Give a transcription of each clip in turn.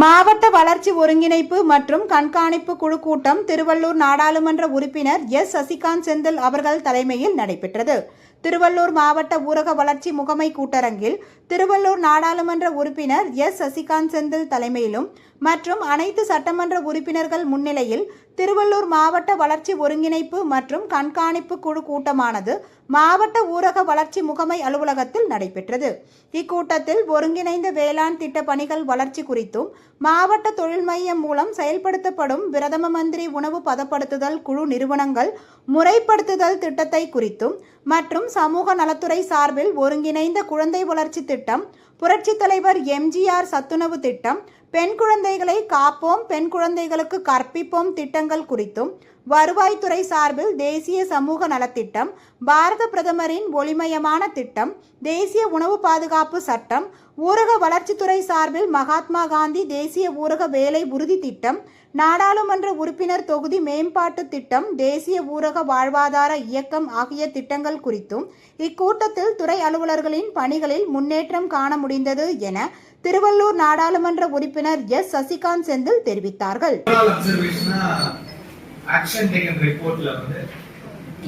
மாவட்ட வளர்ச்சி ஒருங்கிணைப்பு மற்றும் கண்காணிப்பு குழு கூட்டம் திருவள்ளூர் நாடாளுமன்ற உறுப்பினர் எஸ். சசிகாந்த் செந்தில் அவர்கள் தலைமையில் நடைபெற்றது. திருவள்ளூர் மாவட்ட ஊரக வளர்ச்சி முகமை கூட்டரங்கில் திருவள்ளூர் நாடாளுமன்ற உறுப்பினர் எஸ். சசிகாந்த் செந்தில் தலைமையிலும் மற்றும் அனைத்து சட்டமன்ற உறுப்பினர்கள் முன்னிலையில் திருவள்ளூர் மாவட்ட வளர்ச்சி ஒருங்கிணைப்பு மற்றும் கண்காணிப்பு குழு கூட்டமானது மாவட்ட ஊரக வளர்ச்சி முகமை அலுவலகத்தில் நடைபெற்றது. இக்கூட்டத்தில் ஒருங்கிணைந்த வேளாண் திட்ட பணிகள் வளர்ச்சி குறித்தும் மாவட்ட தொழில் மையம் மூலம் செயல்படுத்தப்படும் பிரதம மந்திரி உணவு பதப்படுத்துதல் குழு நிறுவனங்கள் முறைப்படுத்துதல் திட்டத்தை குறித்தும் மற்றும் சமூக நலத்துறை சார்பில் ஒருங்கிணைந்த குழந்தை வளர்ச்சி திட்டம் புரட்சித் தலைவர் எம்ஜிஆர் சத்துணவு திட்டம் பெண் குழந்தைகளை காப்போம் பெண் குழந்தைகளுக்கு கற்பிப்போம் திட்டங்கள் குறித்தும் வருவாய்த்துறை சார்பில் தேசிய சமூக நலத்திட்டம் பாரத பிரதமரின் ஒளிமயமான திட்டம் தேசிய உணவு பாதுகாப்பு சட்டம் ஊரக வளர்ச்சித்துறை சார்பில் மகாத்மா காந்தி தேசிய தேசிய ஊரக வேலை உறுதி திட்டம் நாடாளுமன்ற உறுப்பினர் தொகுதி மேம்பாட்டு திட்டம் தேசிய ஊரக வாழ்வாதார இயக்கம் ஆகிய திட்டங்கள் குறித்தும் இக்கூட்டத்தில் துறை அலுவலர்களின் பணிகளில் முன்னேற்றம் காண முடிந்தது என திருவள்ளூர் நாடாளுமன்ற உறுப்பினர் எஸ். சசிகாந்த் செந்தில் தெரிவித்தார்கள்.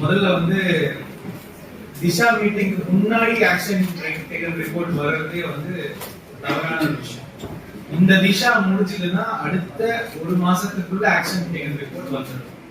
முதல்ல வந்து திசா மீட்டிங்க்கு முன்னாடி ஆக்ஷன் டேக்கன் ரிப்போர்ட் வர்றதே வந்து தவறான விஷயம். இந்த திஷா முடிஞ்சதுன்னா அடுத்த ஒரு மாசத்துக்குள்ள ஆக்ஷன் டேக்கன் ரிப்போர்ட் வந்துடும்